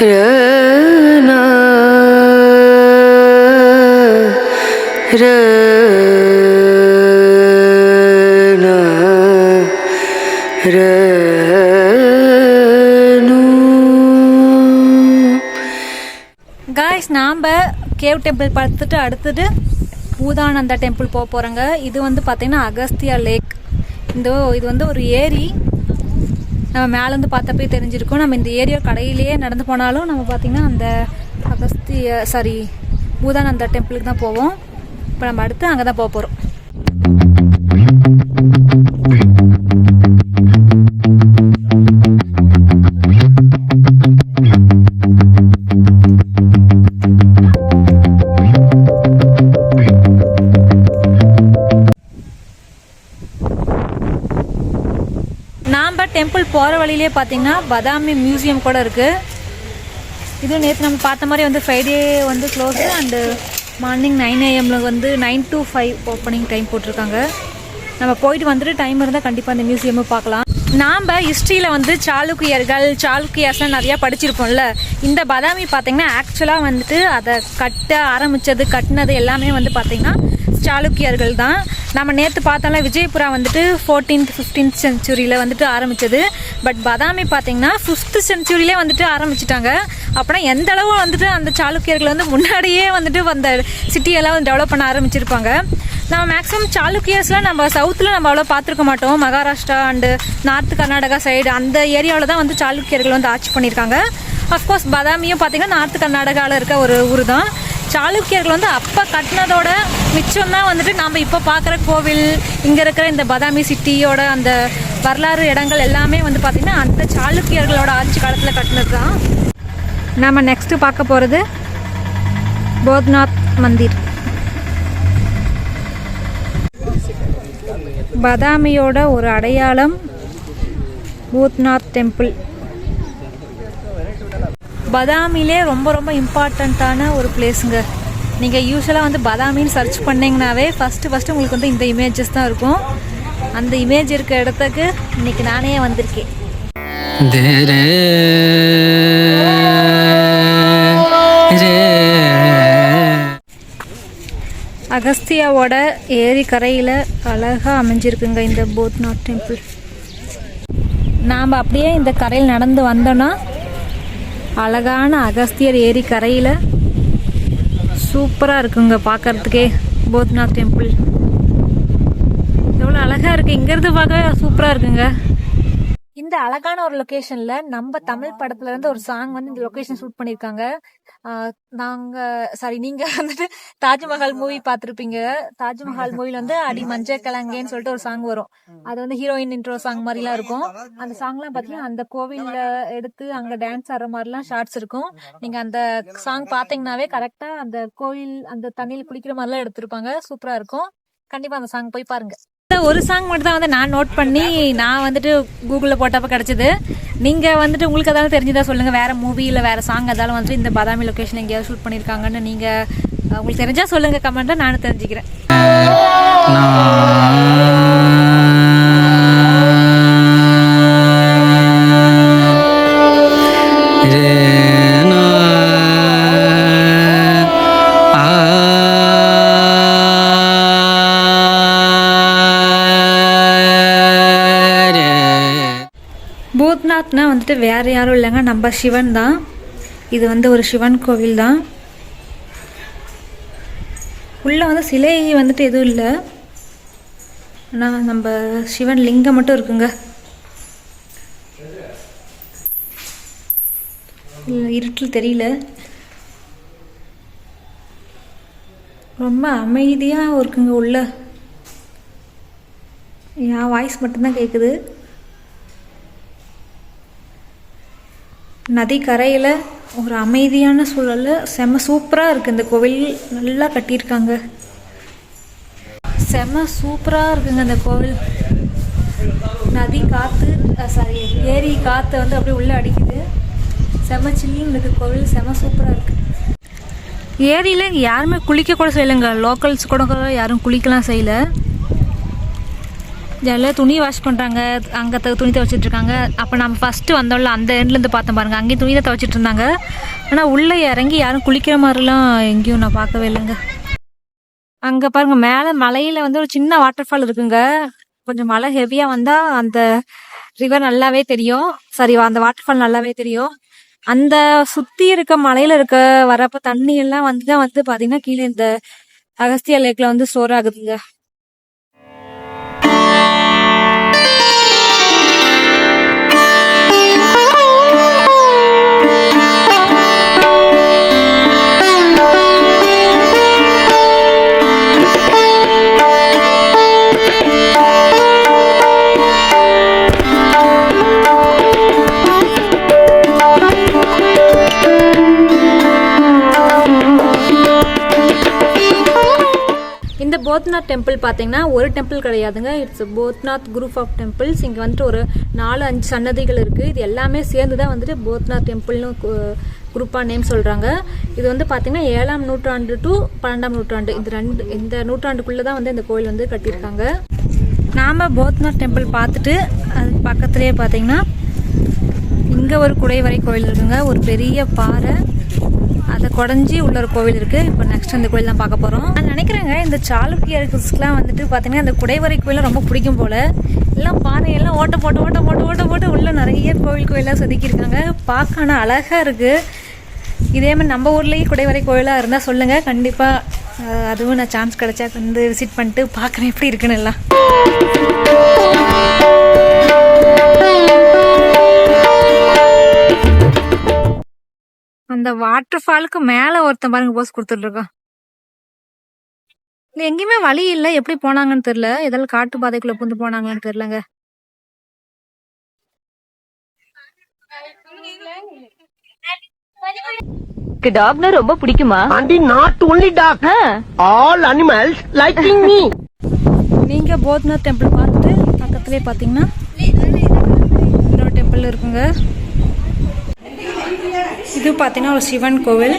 ரனா ரனா ரனு காய்ஸ் நாம் கேவ் டெம்பிள் பார்த்துட்டு அடுத்தது பூதானந்தா டெம்பிள் போக போகிறோங்க இது வந்து பார்த்திங்கன்னா அகஸ்தியா லேக் இந்த இது வந்து ஒரு ஏரி. நம்ம மேலேருந்து பார்த்தப்பே தெரிஞ்சிருக்கும். நம்ம இந்த ஏரியா கடையிலேயே நடந்து போனாலும் நம்ம பார்த்திங்கன்னா அந்த அகஸ்திய சாரி பூதானந்தா டெம்பிளுக்கு தான் போவோம். இப்போ நம்ம அடுத்து அங்கே தான் போக போகிறோம் போகிற வழியிலே பார்த்தீங்கன்னா பதாமி மியூசியம் கூட இருக்குது இதுவும் நேற்று நம்ம பார்த்த மாதிரி வந்து ஃப்ரைடே வந்து க்ளோஸு அண்டு மார்னிங் நைன் ஏஎம்ல வந்து nine to five opening time போட்டிருக்காங்க. நம்ம போயிட்டு வந்துட்டு டைம் இருந்தால் கண்டிப்பாக அந்த மியூசியமும் பார்க்கலாம். நாம் ஹிஸ்ட்ரியில் வந்து சாளுக்கியர்கள் சாளுக்கியர்ஸ்லாம் நிறையா படிச்சிருப்போம்ல. இந்த பதாமி பார்த்திங்கன்னா ஆக்சுவலாக வந்துட்டு அதை கட்ட ஆரம்பித்தது கட்டினது எல்லாமே வந்து பார்த்திங்கன்னா சாளுக்கியர்கள் தான். நம்ம நேற்று பார்த்தோம்ல விஜயபுரா வந்துட்டு ஃபோர்டீன்த் ஃபிஃப்டீன்த் செஞ்சுரியில் வந்துட்டு ஆரம்பித்தது பட் பதாமி பார்த்தீங்கன்னா ஃபிஃப்த் செஞ்சுரியிலே வந்துட்டு ஆரம்பிச்சிட்டாங்க. அப்படின்னா எந்த அளவு வந்துட்டு அந்த சாளுக்கியர்கள் வந்து முன்னாடியே வந்துட்டு அந்த சிட்டியெல்லாம் வந்து டெவலப் பண்ண ஆரம்பிச்சிருப்பாங்க. நம்ம மேக்ஸிமம் சாளுக்கியர்ஸ்லாம் நம்ம சவுத்தில் நம்ம அவ்வளோ பார்த்துருக்க மாட்டோம். Maharashtra and north Karnataka side அந்த ஏரியாவில் தான் வந்து சாளுக்கியர்கள் வந்து ஆட்சி பண்ணியிருக்காங்க அஃப்கோர்ஸ் பதாமியும் பார்த்தீங்கன்னா நார்த் கர்நாடகாவில் இருக்க ஒரு ஊர் தான் சாளுக்கியர்கள் வந்து அப்போ கட்டினதோட மிச்சம் தான் வந்துட்டு நம்ம இப்போ பார்க்குற கோவில் இங்கே இருக்கிற இந்த பதாமி சிட்டியோட அந்த வரலாறு இடங்கள் எல்லாமே வந்து பார்த்திங்கன்னா அந்த சாளுக்கியர்களோட ஆட்சி காலத்தில் கட்டினது தான் நம்ம நெக்ஸ்ட்டு பார்க்க போகிறது போத்நாத் மந்திர். பதாமியோட ஒரு அடையாளம் பூத்நாத் டெம்பிள் பதாமிலே ரொம்ப ரொம்ப இம்பார்ட்டண்ட்டான ஒரு பிளேஸுங்க நீங்கள் யூஸ்வலாக வந்து பதாமின்னு சர்ச் பண்ணிங்கனாவே ஃபஸ்ட்டு ஃபஸ்ட்டு உங்களுக்கு வந்து இந்த இமேஜஸ் தான் இருக்கும். அந்த இமேஜ் இருக்க இடத்துக்கு இன்னைக்கு நானே வந்திருக்கேன். அகஸ்தியாவோட ஏரி கரையில் அழகாக அமைஞ்சிருக்குங்க இந்த போத்நாத் டெம்பிள் நாம் அப்படியே இந்த கரையில் நடந்து வந்தோன்னா அழகான அகஸ்தியர் ஏரி கரையில் சூப்பராக இருக்குங்க பார்க்கறதுக்கே போத்நாத் டெம்பிள் இருக்குது இங்கேருந்து பார்க்க சூப்பராக இருக்குங்க. இந்த அழகான ஒரு லொகேஷன்ல நம்ம தமிழ் படத்துல இருந்து ஒரு சாங் வந்து இந்த லொகேஷன் ஷூட் பண்ணிருக்காங்க. நாங்க சாரி நீங்க வந்துட்டு தாஜ்மஹால் மூவி பாத்திருப்பீங்க தாஜ்மஹால் மூவில வந்து அடி மஞ்ச கிழங்கேன்னு சொல்லிட்டு ஒரு சாங் வரும். அது வந்து ஹீரோயின் இன்ட்ரோ சாங் மாதிரிலாம் இருக்கும். அந்த சாங்லாம் பாத்தீங்கன்னா அந்த கோவில்ல எடுத்து அங்க டான்ஸ் ஆடுற மாதிரிலாம் ஷார்ட்ஸ் இருக்கும். நீங்க அந்த சாங் பாத்தீங்கன்னாவே கரெக்டா அந்த கோவில் அந்த தண்ணியில குளிக்கிற மாதிரிலாம் எடுத்திருப்பாங்க. சூப்பரா இருக்கும். கண்டிப்பா அந்த சாங் போய் பாருங்க. ஒரு சாங் மட்டும் தான் வந்து நான் நோட் பண்ணி நான் வந்துட்டு கூகுளில் போட்டப்ப கிடச்சிது. நீங்கள் வந்துட்டு உங்களுக்கு ஏதாவது தெரிஞ்சதா சொல்லுங்கள் வேறு மூவி இல்லை வேறு சாங் அதாலும் வந்துட்டு இந்த பாதாமி லொக்கேஷன் எங்கேயாவது ஷூட் பண்ணியிருக்காங்கன்னு நீங்கள் உங்களுக்கு தெரிஞ்சால் சொல்லுங்கள் கமெண்ட்டாக நானும் தெரிஞ்சுக்கிறேன். பூத்நாத்னா வந்துட்டு வேறு யாரும் இல்லைங்க. நம்ம சிவன் தான். இது வந்து ஒரு சிவன் கோவில் தான். உள்ளே வந்து சிலை வந்துட்டு எதுவும் இல்லை. ஆனால் நம்ம சிவன் லிங்கம் மட்டும் இருக்குங்க. இருட்டில் தெரியல. ரொம்ப அமைதியாக இருக்குங்க உள்ள. என் வாய்ஸ் மட்டும்தான் கேட்குது நதி கரையில் ஒரு அமைதியான சூழலில் செம சூப்பராக இருக்குது இந்த கோவில் நல்லா கட்டியிருக்காங்க. செம சூப்பராக இருக்குங்க இந்த கோவில். நதி காற்று சாரி ஏரி காற்று வந்து அப்படியே உள்ளே அடிக்குது. செம சில்லுன்னு இருக்குது கோவில் செம சூப்பராக இருக்குது ஏரியில் இங்கே யாருமே குளிக்க கூட செய்யலைங்க. லோக்கல்ஸ் கூட யாரும் குளிக்கலாம் செய்யலை. ஜல்லில் துணி வாஷ் பண்ணுறாங்க அங்கே த- துணி துவைச்சிட்டு இருக்காங்க அப்போ நம்ம ஃபஸ்ட்டு வந்தோம்ல அந்த எண்ட்லேருந்து பார்த்தோம் பாருங்க. அங்கேயும் துணி தான் துவைச்சிட்டு இருந்தாங்க ஆனால் உள்ளே இறங்கி யாரும் குளிக்கிற மாதிரிலாம் எங்கேயும் நான் பார்க்கவே இல்லைங்க. அங்கே பாருங்கள் மேலே மலையில் வந்து ஒரு சின்ன வாட்டர் ஃபால் இருக்குங்க. கொஞ்சம் மழை ஹெவியாக வந்தால் அந்த ரிவர் நல்லாவே தெரியும். சாரி அந்த வாட்டர் ஃபால் நல்லாவே தெரியும். அந்த சுற்றி இருக்க மலையில் இருக்க வரப்போ தண்ணி எல்லாம் வந்து தான் வந்து பார்த்தீங்கன்னா கீழே இந்த அகஸ்தியா லேக்கில் வந்து ஸ்டோர் ஆகுதுங்க. போத்நாத் டெம்பிள் பார்த்தீங்கன்னா ஒரு டெம்பிள் கிடையாதுங்க. It's Bodhnath group of temples இங்கே வந்துட்டு ஒரு நாலு அஞ்சு சன்னதிகள் இருக்குது இது எல்லாமே சேர்ந்து தான் வந்துட்டு போத்நாத் டெம்பிள்னு குரூப்பாக நேம் சொல்கிறாங்க இது வந்து பார்த்தீங்கன்னா ஏழாம் நூற்றாண்டு டு பன்னெண்டாம் நூற்றாண்டு. இது ரெண்டு இந்த நூற்றாண்டுக்குள்ளே தான் வந்து இந்த கோயில் வந்து கட்டியிருக்காங்க. நாம் போத்நாத் டெம்பிள் பார்த்துட்டு அது பக்கத்துலேயே பார்த்தீங்கன்னா இங்கே ஒரு குடைவரை கோயில் இருக்குங்க. ஒரு பெரிய பாறை. குடஞ்சி உள்ள ஒரு கோவில் இருக்கு. இப்போ நெக்ஸ்ட் அந்த கோயில் தான் பார்க்க போறோம். நான் நினைக்கிறேங்க இந்த சாளுக்கியர்களுக்குலாம் வந்துட்டு பார்த்தீங்கன்னா அந்த குடைவரை கோயில் ரொம்ப பிடிக்கும் போல. எல்லாம் பாறையெல்லாம் ஓட்ட போட்டு ஓட்ட போட்டு ஓட்ட போட்டு உள்ள நிறைய கோவில் கோயிலாக செதுக்கியிருக்காங்க. பார்க்க ஆனால் அழகா இருக்கு. இதே மாதிரி நம்ம ஊர்லேயே குடைவரை கோயிலாக இருந்தால் சொல்லுங்கள் கண்டிப்பாக அதுவும் நான் சான்ஸ் கிடைச்சா வந்து விசிட் பண்ணிட்டு பார்க்குறேன் எப்படி இருக்குன்னு எல்லாம். அந்த வாட்டர் ஃபாலுக்கு மேல ஒருத்தன் பாருங்க போஸ் கொடுத்துட்டு இருக்கான் இங்க எங்கேயுமே வழி இல்ல. எப்படி போனாங்கன்னு தெரியல. ஏதாவது காட்டு பாதைக்குள்ள புந்து போனாங்கன்னு தெரியலங்க. டாக்னா ரொம்ப பிடிக்குமா? And not only dog, all animals liking me. நீங்க போத்நாத் டெம்பிள் பார்த்துட்டு பக்கத்துலயே பாத்தீங்கன்னா இன்னொரு டெம்பிள் இருக்குங்க. இது பாத்தீங்கன்னா ஒரு சிவன் கோவில்.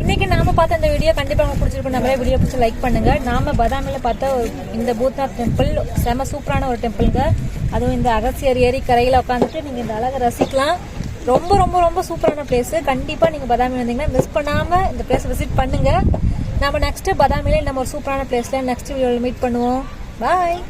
இன்னைக்கு நாம பார்த்த வீடியோ உங்களுக்கு வீடியோ பிடிச்சி லைக் பண்ணுங்க. நாம பதாமியில் பார்த்தா இந்த பூத்நாத் டெம்பிள் செம சூப்பரான ஒரு டெம்பிள்ங்க அதுவும் இந்த அகசியர் ஏரி கரையில் உட்காந்துட்டு நீங்க இந்த அழகை ரசிக்கலாம். ரொம்ப ரொம்ப ரொம்ப சூப்பரான பிளேஸ் கண்டிப்பாக நீங்கள் பதாமி வந்தீங்கன்னா மிஸ் பண்ணாமல் இந்த பிளேஸ் விசிட் பண்ணுங்க. நம்ம நெக்ஸ்ட்டு பதாமியில் நம்ம ஒரு சூப்பரான பிளேஸில் நெக்ஸ்ட் வீடியோவில் மீட் பண்ணுவோம். பாய்